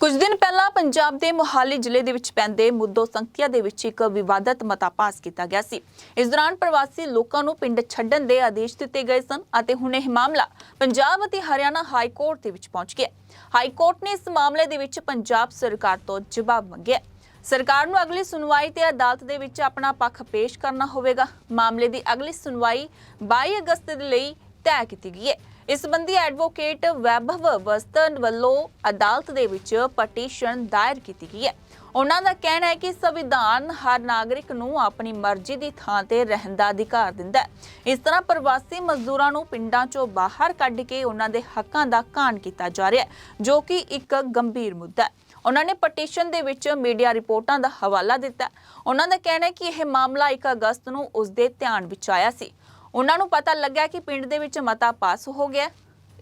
ਕੁਝ ਦਿਨ ਪਹਿਲਾਂ ਪੰਜਾਬ ਦੇ ਮੁਹਾਲੀ ਜ਼ਿਲ੍ਹੇ ਦੇ ਵਿੱਚ ਪੈਂਦੇ ਮੁੱਦੋ ਸੰਗਤੀਆ ਦੇ ਵਿੱਚ ਇੱਕ ਵਿਵਾਦਤ ਮਤਾ ਪਾਸ ਕੀਤਾ ਗਿਆ ਸੀ। ਇਸ ਦੌਰਾਨ ਪ੍ਰਵਾਸੀ ਲੋਕਾਂ ਨੂੰ ਪਿੰਡ ਛੱਡਣ ਦੇ ਆਦੇਸ਼ ਦਿੱਤੇ ਗਏ ਸਨ ਅਤੇ ਹੁਣ ਇਹ ਮਾਮਲਾ ਪੰਜਾਬ ਅਤੇ ਹਰਿਆਣਾ ਹਾਈ ਕੋਰਟ ਦੇ ਵਿੱਚ ਪਹੁੰਚ ਗਿਆ ਹਾਈ ਕੋਰਟ ਨੇ ਇਸ ਮਾਮਲੇ ਦੇ ਵਿੱਚ ਪੰਜਾਬ ਸਰਕਾਰ ਤੋਂ ਜਵਾਬ ਮੰਗਿਆ ਸਰਕਾਰ ਨੂੰ ਅਗਲੀ ਸੁਣਵਾਈ ਤੇ ਅਦਾਲਤ ਦੇ ਵਿੱਚ ਆਪਣਾ ਪੱਖ ਪੇਸ਼ ਕਰਨਾ ਹੋਵੇਗਾ। ਮਾਮਲੇ ਦੀ ਅਗਲੀ ਸੁਣਵਾਈ 22 ਅਗਸਤ ਦੇ ਲਈ ਤੈਅ ਕੀਤੀ ਗਈ ਹੈ। ਇਸ ਸੰਬੰਧੀ ਐਡਵੋਕੇਟ ਵੈਭਵ ਵਸਤਨ ਵੱਲੋਂ ਅਦਾਲਤ ਦੇ ਵਿੱਚ ਪਟੀਸ਼ਨ ਦਾਇਰ ਕੀਤੀ ਗਈ ਹੈ। ਉਹਨਾਂ ਦਾ ਕਹਿਣਾ ਹੈ ਕਿ ਸੰਵਿਧਾਨ ਹਰ ਨਾਗਰਿਕ ਨੂੰ ਆਪਣੀ ਮਰਜ਼ੀ ਦੀ ਥਾਂ ਤੇ ਰਹਿਣ ਦਾ ਅਧਿਕਾਰ ਦਿੰਦਾ ਹੈ। ਇਸ ਤਰ੍ਹਾਂ ਪ੍ਰਵਾਸੀ ਮਜ਼ਦੂਰਾਂ ਨੂੰ ਪਿੰਡਾਂ 'ਚੋਂ ਬਾਹਰ ਕੱਢ ਕੇ ਉਹਨਾਂ ਦੇ ਹੱਕਾਂ ਦਾ ਕਾਣ ਕੀਤਾ ਜਾ ਰਿਹਾ ਹੈ, ਜੋ ਕਿ ਇੱਕ ਗੰਭੀਰ ਮੁੱਦਾ ਹੈ। ਉਹਨਾਂ ਨੇ ਪਟੀਸ਼ਨ ਦੇ ਵਿੱਚ ਮੀਡੀਆ ਰਿਪੋਰਟਾਂ ਦਾ ਹਵਾਲਾ ਦਿੱਤਾ ਉਹਨਾਂ ਦਾ ਕਹਿਣਾ ਹੈ ਕਿ ਇਹ ਮਾਮਲਾ 1 ਅਗਸਤ ਨੂੰ ਉਸ ਦੇ ਧਿਆਨ ਵਿੱਚ ਆਇਆ ਸੀ। ਉਹਨਾਂ ਨੂੰ ਪਤਾ ਲੱਗਿਆ ਕਿ ਪਿੰਡ ਦੇ ਵਿੱਚ ਮਤਾ ਪਾਸ ਹੋ ਗਿਆ।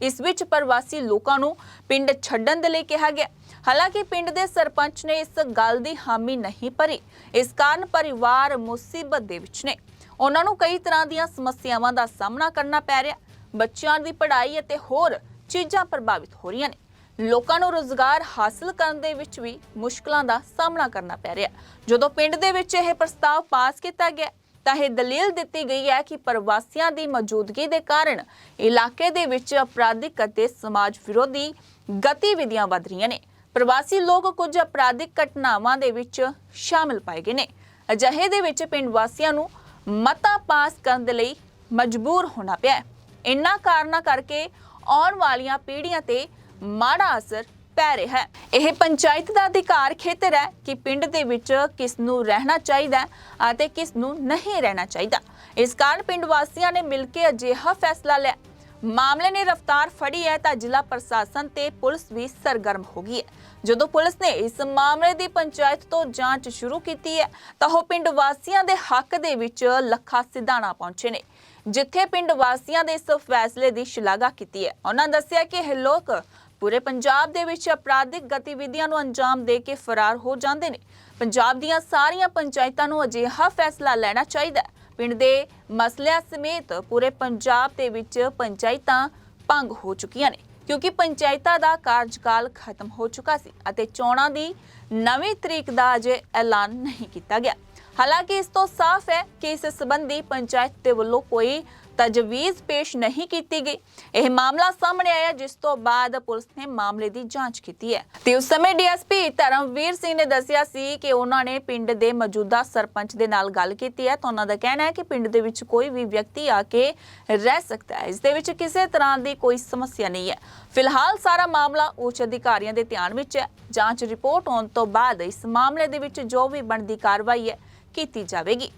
ਇਸ ਵਿੱਚ ਪ੍ਰਵਾਸੀ ਲੋਕਾਂ ਨੂੰ ਪਿੰਡ ਛੱਡਣ ਦੇ ਲਈ ਕਿਹਾ ਗਿਆ। ਹਾਲਾਂਕਿ ਪਿੰਡ ਦੇ ਸਰਪੰਚ ਨੇ ਇਸ ਗੱਲ ਦੀ ਹਾਮੀ ਨਹੀਂ ਭਰੀ। ਇਸ ਕਾਰਨ ਪਰਿਵਾਰ ਮੁਸੀਬਤ ਦੇ ਵਿੱਚ ਨੇ। ਉਹਨਾਂ ਨੂੰ ਕਈ ਤਰ੍ਹਾਂ ਦੀਆਂ ਸਮੱਸਿਆਵਾਂ ਦਾ ਸਾਹਮਣਾ ਕਰਨਾ ਪੈ ਰਿਹਾ। ਬੱਚਿਆਂ ਦੀ ਪੜ੍ਹਾਈ ਅਤੇ ਹੋਰ ਚੀਜ਼ਾਂ ਪ੍ਰਭਾਵਿਤ ਹੋ ਰਹੀਆਂ ਨੇ। ਲੋਕਾਂ ਨੂੰ ਰੋਜ਼ਗਾਰ ਹਾਸਲ ਕਰਨ ਦੇ ਵਿੱਚ ਵੀ ਮੁਸ਼ਕਲਾਂ ਦਾ ਸਾਹਮਣਾ ਕਰਨਾ ਪੈ ਰਿਹਾ। ਜਦੋਂ ਪਿੰਡ ਦੇ ਵਿੱਚ ਇਹ ਪ੍ਰਸਤਾਵ ਪਾਸ ਕੀਤਾ ਗਿਆ ਤਾਂ ਇਹ ਦਲੀਲ ਦਿੱਤੀ ਗਈ ਹੈ ਕਿ ਪ੍ਰਵਾਸੀਆਂ ਦੀ ਮੌਜੂਦਗੀ ਦੇ ਕਾਰਨ ਇਲਾਕੇ ਦੇ ਵਿੱਚ ਅਪਰਾਧਿਕ ਅਤੇ ਸਮਾਜ ਵਿਰੋਧੀ ਗਤੀਵਿਧੀਆਂ ਵਧ ਰਹੀਆਂ ਨੇ। ਪ੍ਰਵਾਸੀ ਲੋਕ ਕੁਝ ਅਪਰਾਧਿਕ ਘਟਨਾਵਾਂ ਦੇ ਵਿੱਚ ਸ਼ਾਮਲ ਪਾਏ ਗਏ ਨੇ। ਅਜਿਹੇ ਦੇ ਵਿੱਚ ਪਿੰਡ ਵਾਸੀਆਂ ਨੂੰ ਮਤਾ ਪਾਸ ਕਰਨ ਦੇ ਲਈ ਮਜਬੂਰ ਹੋਣਾ ਪਿਆ ਹੈ। ਇਨ੍ਹਾਂ ਕਾਰਨਾਂ ਕਰਕੇ ਆਉਣ ਵਾਲੀਆਂ ਪੀੜ੍ਹੀਆਂ ਤੇ ਮਾੜਾ ਅਸਰ ਪੈ ਰਿਹਾ ਹੈ। ਇਹ ਪੰਚਾਇਤ ਦਾ ਅਧਿਕਾਰ ਖੇਤਰ ਹੈ ਕਿ ਪਿੰਡ ਦੇ ਵਿੱਚ ਕਿਸ ਨੂੰ ਰਹਿਣਾ ਚਾਹੀਦਾ ਅਤੇ ਕਿਸ ਨੂੰ ਨਹੀਂ ਰਹਿਣਾ ਚਾਹੀਦਾ। ਇਸ ਕਾਰਨ ਪਿੰਡ ਵਾਸੀਆਂ ਨੇ ਮਿਲ ਕੇ ਅਜਿਹਾ ਫੈਸਲਾ ਲਿਆ। ਮਾਮਲੇ ਨੇ ਰਫ਼ਤਾਰ ਫੜੀ ਹੈ ਤਾਂ ਜ਼ਿਲ੍ਹਾ ਪ੍ਰਸ਼ਾਸਨ ਤੇ ਪੁਲਿਸ ਵੀ ਸਰਗਰਮ ਹੋ ਗਈ ਹੈ। ਜਦੋਂ ਪੁਲਿਸ ਨੇ ਇਸ ਮਾਮਲੇ ਦੀ ਪੰਚਾਇਤ ਤੋਂ ਜਾਂਚ ਸ਼ੁਰੂ ਕੀਤੀ ਹੈ, ਤਾਂ ਉਹ ਪਿੰਡ ਵਾਸੀਆਂ ਦੇ ਹੱਕ ਦੇ ਵਿੱਚ ਲੱਖਾ ਸਿਧਾਣਾ ਪਹੁੰਚੇ ਨੇ, ਜਿੱਥੇ ਪਿੰਡ ਵਾਸੀਆਂ ਦੇ ਇਸ ਫੈਸਲੇ ਦੀ ਸ਼ਲਾਘਾ ਕੀਤੀ ਹੈ। ਉਹਨਾਂ ਦੱਸਿਆ ਕਿ ਇਹ ਲੋਕ ਪੂਰੇ ਪੰਜਾਬ ਦੇ ਵਿੱਚ ਅਪਰਾਧਿਕ ਗਤੀਵਿਧੀਆਂ ਨੂੰ ਅੰਜਾਮ ਦੇ ਕੇ ਫਰਾਰ ਹੋ ਜਾਂਦੇ ਨੇ। ਪੰਜਾਬ ਦੀਆਂ ਸਾਰੀਆਂ ਪੰਚਾਇਤਾਂ ਨੂੰ ਅਜਿਹਾ ਫੈਸਲਾ ਲੈਣਾ ਚਾਹੀਦਾ ਹੈ। ਪਿੰਡ ਦੇ ਮਸਲਿਆਂ ਸਮੇਤ ਪੂਰੇ ਪੰਜਾਬ ਦੇ ਵਿੱਚ ਪੰਚਾਇਤਾਂ ਭੰਗ ਹੋ ਚੁੱਕੀਆਂ ਨੇ, ਕਿਉਂਕਿ ਪੰਚਾਇਤਾਂ ਦਾ ਕਾਰਜਕਾਲ ਖਤਮ ਹੋ ਚੁੱਕਾ ਸੀ ਅਤੇ ਚੋਣਾਂ ਦੀ ਨਵੀਂ ਤਰੀਕ ਦਾ ਅਜੇ ਐਲਾਨ ਨਹੀਂ ਕੀਤਾ ਗਿਆ। ਹਾਲਾਂਕਿ ਇਸ ਤੋਂ ਸਾਫ਼ ਹੈ ਕਿ ਇਸ ਸਬੰਧੀ ਪੰਚਾਇਤ ਦੇ ਵੱਲੋਂ ਕੋਈ ਤਜਵੀਜ਼ ਪੇਸ਼ ਨਹੀਂ ਕੀਤੀ ਗਈ। ਇਹ ਮਾਮਲਾ ਸਾਹਮਣੇ ਆਇਆ, ਜਿਸ ਤੋਂ ਬਾਅਦ ਪੁਲਿਸ ਨੇ ਮਾਮਲੇ ਦੀ ਜਾਂਚ ਕੀਤੀ ਹੈ। ਤੇ ਉਸ ਸਮੇਂ ਡੀਐਸਪੀ ਧਰਮਵੀਰ ਸਿੰਘ ਨੇ ਦੱਸਿਆ ਸੀ ਕਿ ਉਹਨਾਂ ਨੇ ਪਿੰਡ ਦੇ ਮੌਜੂਦਾ ਸਰਪੰਚ ਦੇ ਨਾਲ ਗੱਲ ਕੀਤੀ ਹੈ। ਤਾਂ ਉਹਨਾਂ ਦਾ ਕਹਿਣਾ ਹੈ ਕਿ ਪਿੰਡ ਦੇ ਵਿੱਚ ਕੋਈ ਵੀ ਵਿਅਕਤੀ ਆ ਕੇ ਰਹਿ ਸਕਦਾ ਹੈ। ਇਸ ਦੇ ਵਿੱਚ ਕਿਸੇ ਤਰ੍ਹਾਂ ਦੀ ਕੋਈ ਸਮੱਸਿਆ ਨਹੀਂ ਹੈ। ਫਿਲਹਾਲ ਸਾਰਾ ਮਾਮਲਾ ਉੱਚ ਅਧਿਕਾਰੀਆਂ ਦੇ ਧਿਆਨ ਵਿੱਚ ਹੈ। ਜਾਂਚ ਰਿਪੋਰਟ ਆਉਣ ਤੋਂ ਬਾਅਦ ਇਸ ਮਾਮਲੇ ਦੇ ਵਿੱਚ ਜੋ ਵੀ ਬਣਦੀ ਕਾਰਵਾਈ ਹੈ ਕੀਤੀ ਜਾਵੇਗੀ।